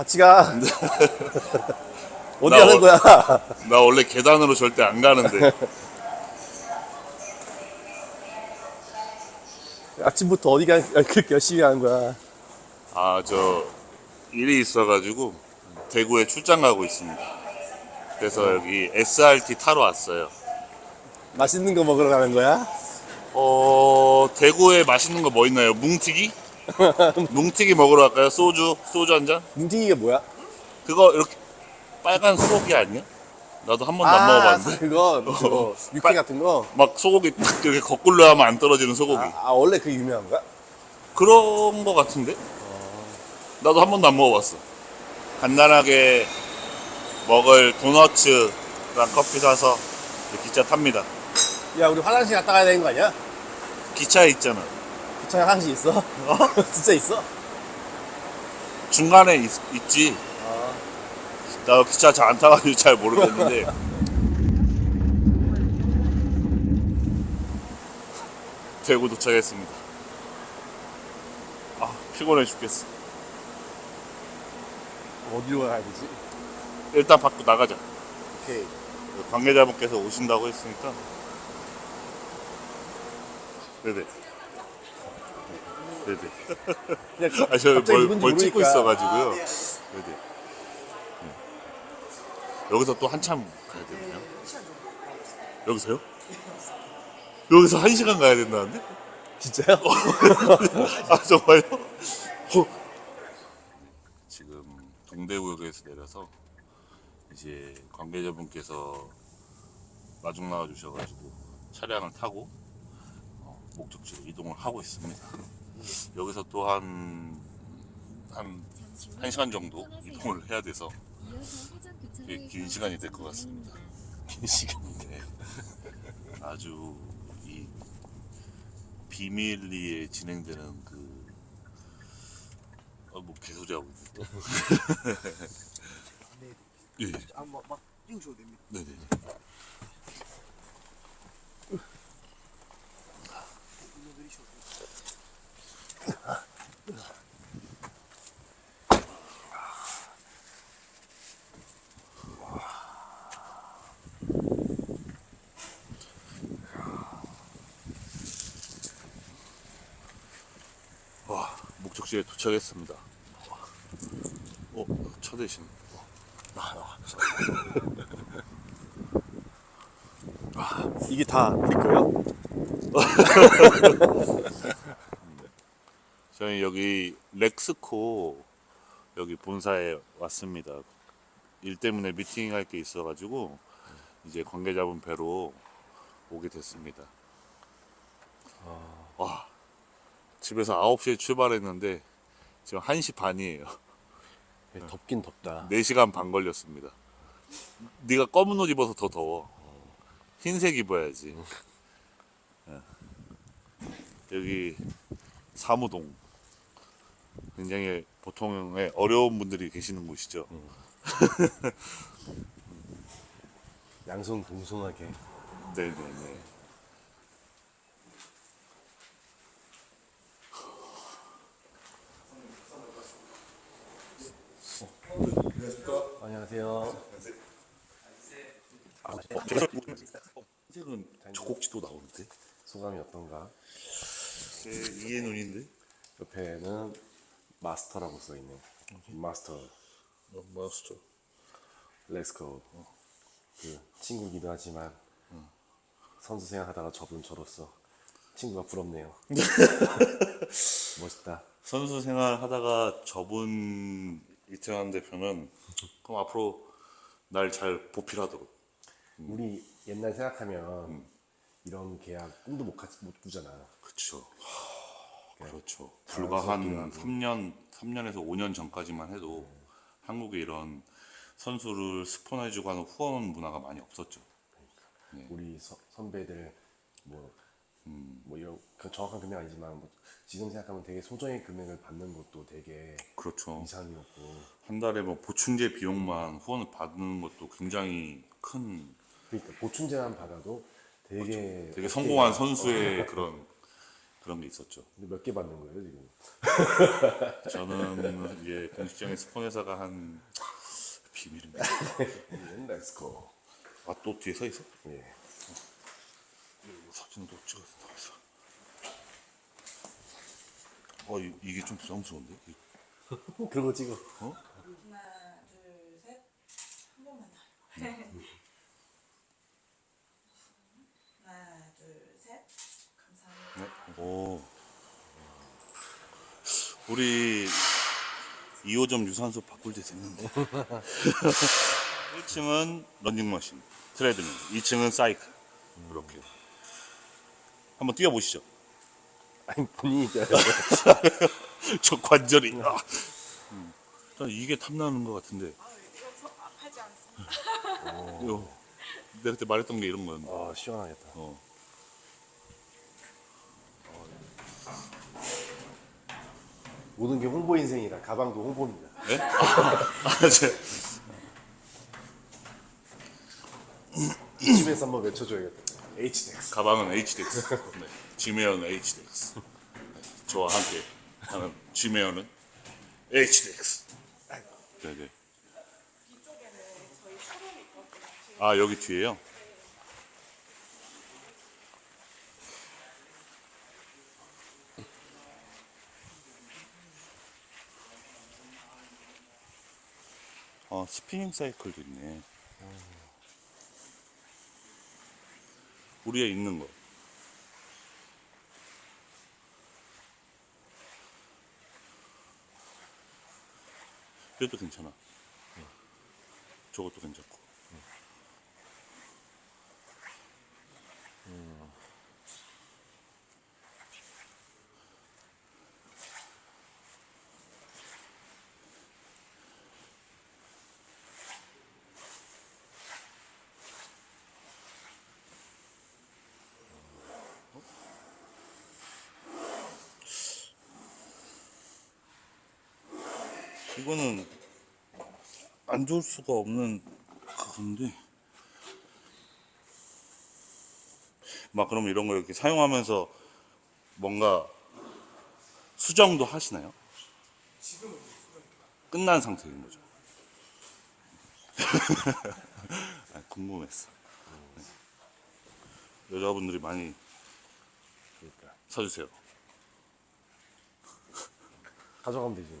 같이 가. 어디 나 가는 어- 거야? 나 원래 계단으로 절대 안 가는데. 아침부터 어디 가, 그렇게 열심히 하는 거야. 아, 저 일이 있어가지고 대구에 출장 가고 있습니다. 그래서 여기 SRT 타러 왔어요. 맛있는 거 먹으러 가는 거야? 어, 대구에 맛있는 거 뭐 있나요? 뭉티기? 뭉티기 먹으러 갈까요? 소주, 소주 한 잔? 뭉팅이가 뭐야? 그거 이렇게 빨간 소고기 아니야? 나도 한 번도 안 먹어봤는데. 그거, 그거 육회 빨- 같은 거. 막 소고기 딱 이렇게 거꾸로 하면 안 떨어지는 소고기. 아, 아, 원래 그 유명한 거야? 그런 거 같은데? 나도 한 번도 안 먹어봤어. 간단하게 먹을 도너츠랑 커피 사서 기차 탑니다. 야, 우리 화장실 갔다 가야 되는 거 아니야? 기차에 있잖아. 기차에 화장실 있어? 진짜 있어? 중간에 있, 있지. 아, 나 기차 잘 안 타가지고 잘 모르겠는데. 대구 도착했습니다. 아, 피곤해 죽겠어. 어디로 가야 되지? 일단 밖으로 나가자. 오케이. 관계자분께서 오신다고 했으니까. 네네. 네네. 그냥 아, 저 갑자기 뭘, 누군지 찍고 모르니까. 있어가지고요. 네네. 네. 여기서 또 한참 가야 되나요? 여기서요? 여기서 한 시간 가야 된다는데? 진짜요? 아, 정말요? 어. 지금 동대구역에서 내려서 이제 관계자분께서 마중 나와 주셔가지고 차량을 타고 어, 목적지로 이동을 하고 있습니다. 여기서 또 한, 한, 한 시간 정도 이동을 해야 돼서 꽤긴 시간이 될 것 같습니다. 긴 시간인데 아주 이 비밀리에 진행되는 그 어, 뭐 개소리 하고 있네. 예, 예. 아, 막, 막 띄우셔도 됩니다. 네네. 눌러드리셔도 됩니다. 와 목적지에 도착했습니다. 어 쳐대신. 이게 다 거예요? 저희 여기 렉스코 여기 본사에 왔습니다. 일 때문에 미팅할 게 있어가지고 이제 관계자분 뵈러 오게 됐습니다. 와 집에서 9시에 출발했는데 지금 1시 반이에요. 네, 덥긴 덥다. 4시간 반 걸렸습니다. 네가 검은 옷 입어서 더 더워. 흰색 입어야지. 예. 여기 사무동. 굉장히 보통의 어려운 분들이 계시는 곳이죠. 양손 동성하게. 네네네. 안녕하세요. 아, 어, 흰색은 저곡지도 나오는데? 소감이 어떤가? 제 이해 눈인데? 옆에는 마스터라고 써 있네. 마스터, 어, 마스터. 렛츠고. 그 친구기도 하지만 선수 생활하다가 접은 저로서 친구가 부럽네요. 멋있다. 선수 생활 하다가 접은 이태환 대표는 그럼 앞으로 날 잘 보필하도록. 우리 옛날 생각하면 이런 계약 꿈도 못, 가- 못 꾸잖아. 그렇죠. 그렇죠. 불과 한 3년, 3년에서 5년 전까지만 해도 한국에 이런 선수를 스폰해주고 하는 후원 문화가 많이 없었죠. 우리 서- 선배들 뭐, 뭐 이런 그 정확한 금액 아니지만 뭐 지금 생각하면 되게 소정의 금액을 받는 것도 되게 그렇죠. 이상이었고 한 달에 뭐 보충제 비용만 후원을 받는 것도 굉장히 큰, 그러니까 보충제만 받아도 되게 되게 성공한 선수의 그런 그런 게 있었죠. 근데 몇개 받는 거예요 지금? 저는 이게 공식적인 스폰 회사가 한 비밀입니다. 넥스코. 아 또 뒤에 서 있어? 예. 사진도 찍어서 나와서. 어 이, 이게 좀 부담스러운데? 이- 그런 거 찍어. 하나, 둘, 셋. 한 번만 더. 하나, 둘, 셋. 감사합니다. 오. 우리 2호점 유산소 바꿀 때 됐는데. 1층은 런닝머신, 트레드밀, 2층은 사이클. 이렇게. 한번 뛰어보시죠. 아니 본인이. 저 관절이. 아. 음. 일단 이게 탐나는 것 같은데. 서 아파지 않습니다. 이거 내가 그때 말했던 게 이런 거였는데. 아 시원하겠다. 어. 모든 게 홍보 인생이라 가방도 홍보입니다. 네? 아, 제, 이쯤에서 한번 외쳐줘야겠다. HDX. 가방은 HDX. 네. 지메어는 HDX. 네. 저와 함께 하는 지메어는 HDX. 네네. 아 여기 뒤에요? 아 스피닝 사이클도 있네. 우리에 있는 거. 이것도 괜찮아. 저것도 괜찮고. 이거는 안 좋을 수가 없는 그건데 막 그럼 이런 거 이렇게 사용하면서 뭔가 수정도 하시나요? 끝난 상태인 거죠. 아, 궁금했어. 네. 여자분들이 많이 그러니까 사주세요. 가져가면 되지.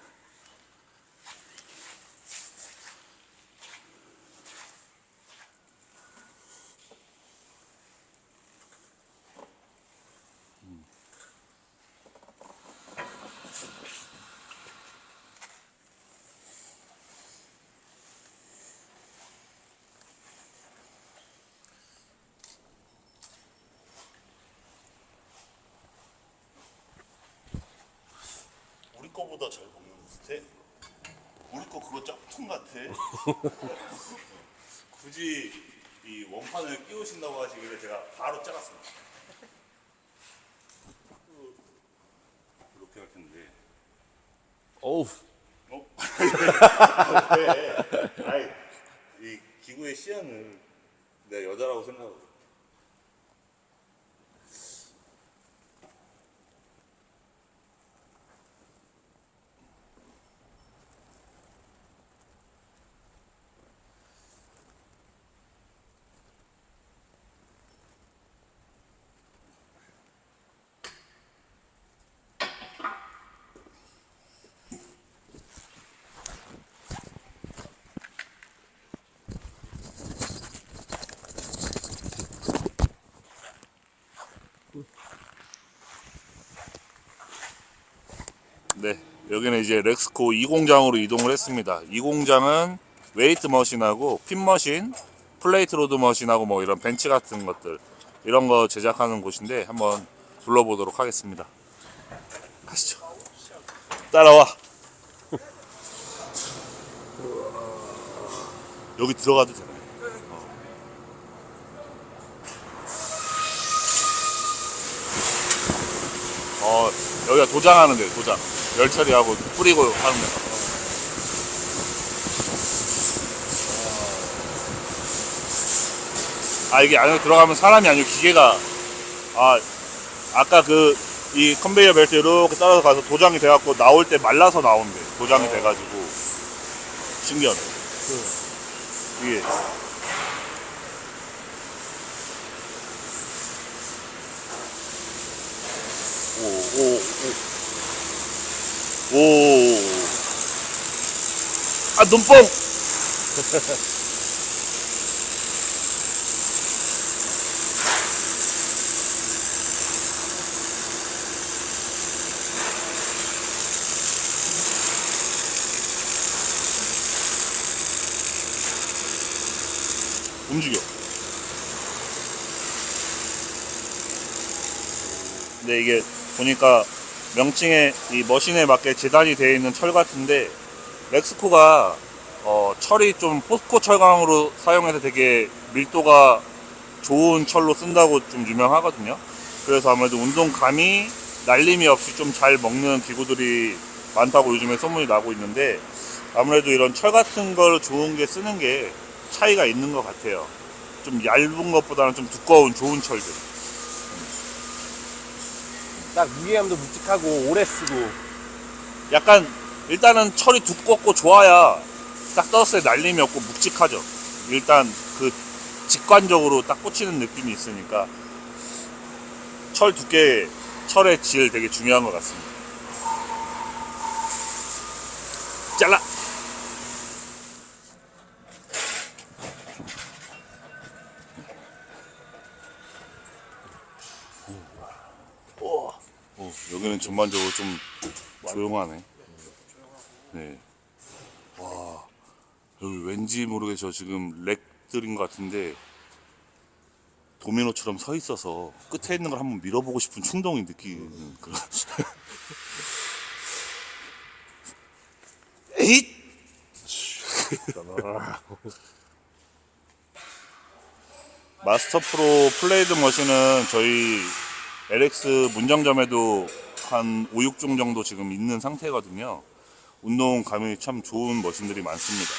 우리 거보다 잘 먹는 듯해. 우리 거 그거 짝퉁 같아. 굳이 이 원판을 끼우신다고 하시길래 제가 바로 짜갔습니다. 이렇게 할 텐데. 어우 어? 왜? 아이, 이 기구의 시야는 내가 여자라고 생각하고. 네, 여기는 이제 렉스코 2공장으로 이동을 했습니다. 2공장은 웨이트 머신하고 핀 머신, 플레이트 로드 머신하고 뭐 이런 벤치 같은 것들 이런 거 제작하는 곳인데 한번 둘러보도록 하겠습니다. 가시죠. 따라와. 여기 들어가도 되나요? 어, 여기가 도장하는 데 도장. 열 처리하고 뿌리고 하는 데. 아, 이게 안에 들어가면 사람이 아니고 기계가, 아, 아까 그 이 컨베이어 벨트 이렇게 따라서 가서 도장이 돼갖고 나올 때 말라서 나온대. 도장이 돼가지고 신기하네. 이게 오, 오, 오. 오. 아, 눈뽕! 움직여. 근데 이게 보니까 명칭에 이 머신에 맞게 재단이 되어 있는 철 같은데 렉스코가 어, 철이 좀 포스코 철강으로 사용해서 되게 밀도가 좋은 철로 쓴다고 좀 유명하거든요. 그래서 아무래도 운동감이 날림이 없이 좀 잘 먹는 기구들이 많다고 요즘에 소문이 나고 있는데 아무래도 이런 철 같은 걸 좋은 게 쓰는 게 차이가 있는 것 같아요. 좀 얇은 것보다는 좀 두꺼운 좋은 철들. 딱 무게감도 묵직하고 오래 쓰고 약간 일단은 철이 두껍고 좋아야 딱 떴을 때 날림이 없고 묵직하죠. 일단 그 직관적으로 딱 꽂히는 느낌이 있으니까 철 두께, 철의 질 되게 중요한 것 같습니다. 잘라! 오, 오, 여기는 전반적으로 좀 조용하네. 네. 와, 여기 왠지 모르게 저 지금 렉들인 것 같은데 도미노처럼 서 있어서 끝에 있는 걸 한번 밀어보고 싶은 충동이 느끼는 그런. 에잇! 마스터 프로 플레이드 머신은 저희 LX 문정점에도 한 5, 6종 정도 지금 있는 상태거든요. 운동 감이 참 좋은 머신들이 많습니다.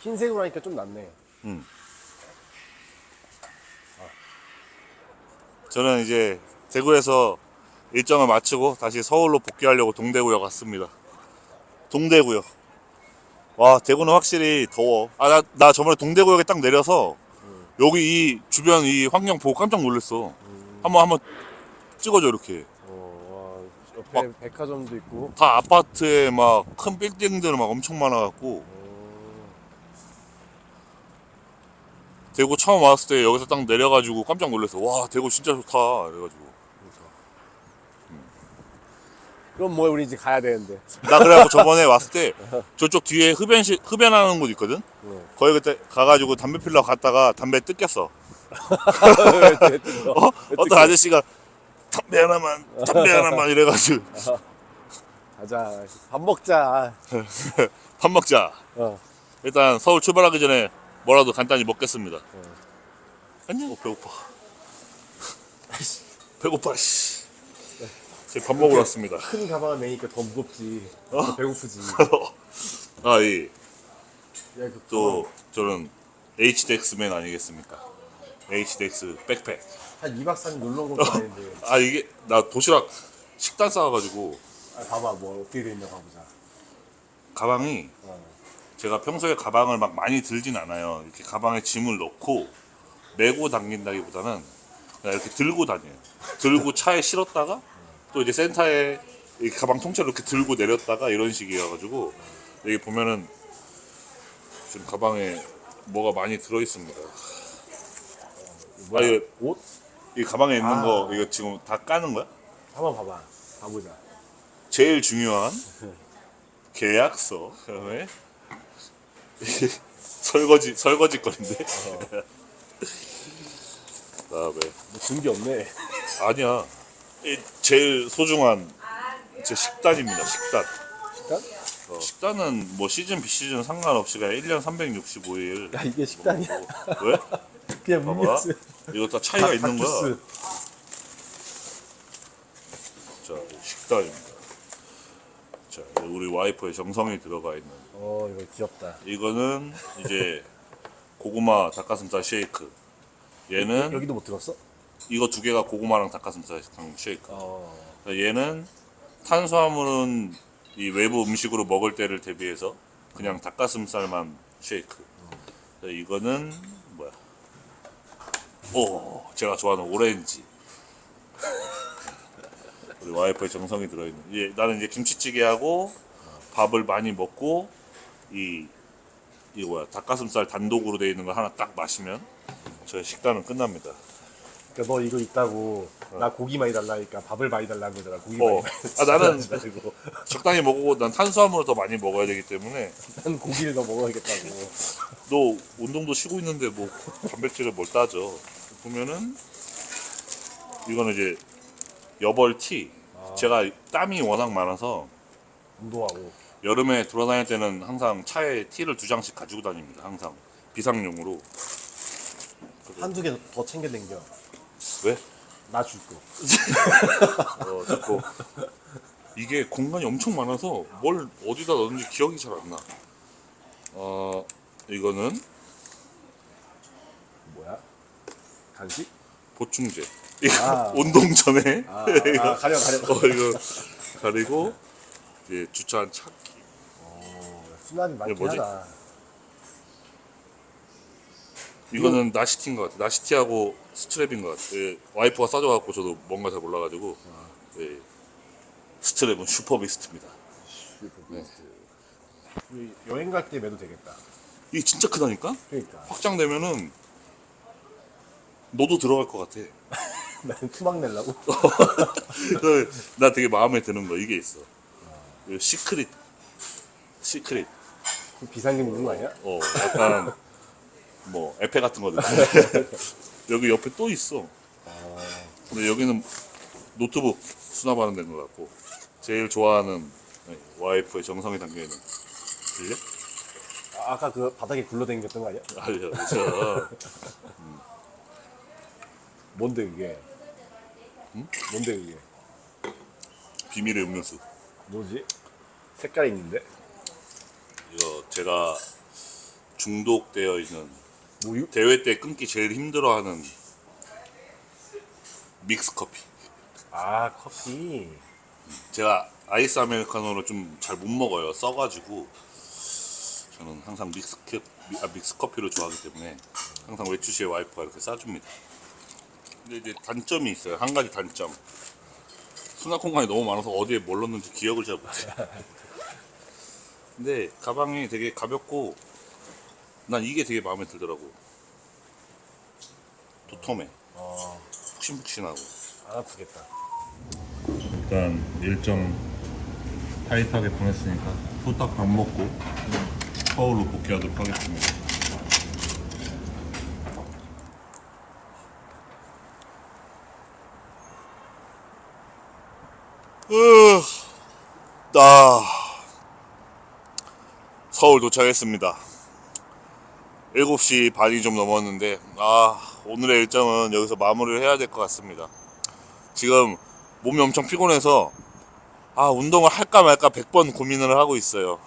흰색으로 하니까 좀 낫네 저는 이제 대구에서 일정을 마치고 다시 서울로 복귀하려고 동대구역 갔습니다. 동대구역. 와, 대구는 확실히 더워. 아, 나, 나 저번에 동대구역에 딱 내려서 여기 이 주변 이 환경 보고 깜짝 놀랐어. 한번 한번 찍어줘 이렇게. 어, 와, 옆에 백화점도 있고 다 아파트에 막 큰 빌딩들 막 엄청 많아갖고 대구 처음 왔을 때 여기서 딱 내려가지고 깜짝 놀랐어. 와, 대구 진짜 좋다. 이래가지고. 그럼 뭐야 우리 이제 가야 되는데 나 그래갖고 저번에 왔을 때 저쪽 뒤에 흡연실 흡연하는 곳 있거든. 네. 거기 그때 가가지고 담배 피러 갔다가 담배 뜯겼어. 어? 어떤 아저씨가 담배 하나만, 담배 하나만 이래가지고 가자 밥 먹자 밥 먹자. 어. 일단 서울 출발하기 전에 뭐라도 간단히 먹겠습니다. 안녕. 어, 배고파. 배고파. 씨. 제가 밥 먹으러 왔습니다. 큰 가방을 메니까 더 무겁지 어? 더 배고프지 아, 이. 야, 그 또 저는 HDX맨 아니겠습니까? HDX 백팩. 한 2박 3일 놀러 온 것도 아닌데 아 이게 나 도시락 식단 싸와가지고 아, 봐봐 뭐 어떻게 돼 있나 봐보자 가방이 어. 제가 평소에 가방을 막 많이 들진 않아요. 이렇게 가방에 짐을 넣고 메고 당긴다기보다는 그냥 이렇게 들고 다녀요. 들고 차에 실었다가 또 이제 센터에 이 가방 통째로 이렇게 들고 내렸다가 이런 식이어가지고 여기 보면은 지금 가방에 뭐가 많이 들어 있습니다. 아, 이거 옷? 이 가방에 있는 아. 거 이거 지금 다 까는 거야? 한번 봐봐 가보자 제일 중요한 계약서 그다음에 설거지 설거지 거리인데 그다음에 뭐준게 없네 아니야 이 제일 소중한 제 식단입니다 식단 식단? 어, 식단은 뭐 시즌 비시즌 상관없이 그냥 1년 365일 야 이게 식단이야 왜? 그냥 봐봐 음료수 이거 다 차이가 있는 거야 닭주스. 자 식단입니다 자 우리 와이프의 정성이 들어가 있는 어 이거 귀엽다. 이거는 이제 고구마 닭가슴살 쉐이크. 얘는 여기도 못 들었어? 이거 두 개가 고구마랑 닭가슴살 쉐이크. 어. 얘는 탄수화물은 이 외부 음식으로 먹을 때를 대비해서 그냥 닭가슴살만 쉐이크. 이거는 뭐야? 오, 제가 좋아하는 오렌지. 우리 와이프의 정성이 들어있는. 예, 나는 이제 김치찌개하고 밥을 많이 먹고 이 이거 뭐야 닭가슴살 단독으로 되어 있는 거 하나 딱 마시면 저의 식단은 끝납니다. 그러니까 너 이거 있다고 나 고기 많이 달라니까 밥을 많이 달라는 거잖아. 고기 어. 많이 아, 나는- 달라고. 적당히 먹고 난 탄수화물을 더 많이 먹어야 되기 때문에 난 고기를 더 먹어야겠다고. 너 운동도 쉬고 있는데 뭐 단백질을 뭘 따져 보면은 이거는 이제 여벌 티 제가 땀이 워낙 많아서 운동하고. 여름에 돌아다닐 때는 항상 차에 티를 두 장씩 가지고 다닙니다 항상 비상용으로 한두 개 더 챙겨 댕겨. 왜? 나 줄 거. 어, 듣고 이게 공간이 엄청 많아서 뭘 어디다 넣는지 기억이 잘 안 나. 어 이거는 뭐야? 간식? 보충제. 이거 아. 운동 전에 아, 이거 아 가려 가려. 어, 이거 가리고 이제 주차한 차. 수납이 많긴 뭐지? 하다. 이거는 나시티인 것 같아. 나시티하고 스트랩인 것 같아. 예, 와이프가 싸줘갖고 저도 뭔가 잘 몰라가지고 예, 스트랩은 슈퍼비스트입니다. 우리 여행 갈 때 매도 되겠다. 이게 진짜 크다니까? 그러니까 확장되면은 너도 들어갈 것 같아. 나는 투막 내려고. 나 되게 마음에 드는 거 이게 있어. 이 시크릿, 시크릿. 비상금 있는 거 아니야? 어, 약간 뭐 에페 같은 거든. 여기 옆에 또 있어. 근데 여기는 노트북 수납하는 데인 것 같고 제일 좋아하는 네, 와이프의 정성이 담겨 있는. 들려? 아, 아까 그 바닥에 굴러댕겼던 거 아니야? 알려. 뭔데 그게? 응? 뭔데 그게? 비밀의 음료수. 뭐지? 색깔이 있는데? 이거 제가 중독되어 있는 우유? 대회 때 끊기 제일 힘들어하는 믹스 커피. 아 커피. 제가 아이스 아메리카노를 좀 잘 못 먹어요. 써가지고 저는 항상 믹스, 커, 미- 아, 믹스 커피를 좋아하기 때문에 항상 외출시에 와이프가 이렇게 싸줍니다. 근데 이제 단점이 있어요. 한 가지 단점. 수납 공간이 너무 많아서 어디에 뭘 넣는지 기억을 잘 못해. 근데 가방이 되게 가볍고 난 이게 되게 마음에 들더라고. 도톰해. 어, 푹신푹신하고. 안 아프겠다. 일단 일정 타이트하게 보냈으니까 후딱 밥 먹고 서울로 복귀하도록 하겠습니다. 으, 나 서울 도착했습니다. 7시 반이 좀 넘었는데 아 오늘의 일정은 여기서 마무리를 해야 될 것 같습니다. 지금 몸이 엄청 피곤해서 아 운동을 할까 말까 100번 고민을 하고 있어요.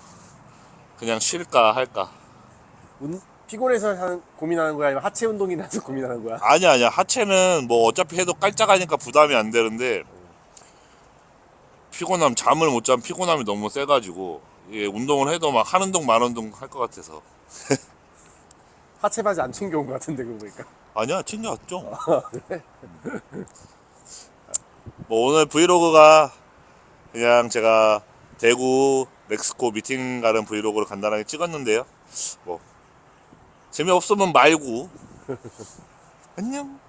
그냥 쉴까 할까. 운, 피곤해서 하는, 고민하는 거야 아니면 하체 운동이라서 고민하는 거야? 아니야 아니야 하체는 뭐 어차피 해도 깔짝하니까 부담이 안 되는데 피곤함 잠을 못 자면 피곤함이 너무 세가지고 이게 운동을 해도 막한 운동 만 운동 할 것 같아서 하체 바지 안 챙겨온 거 같은데 그거 보니까. 아니야 챙겨왔죠. 뭐 오늘 브이로그가 그냥 제가 대구 멕시코 미팅 가는 브이로그를 간단하게 찍었는데요. 뭐 재미없으면 말고 안녕.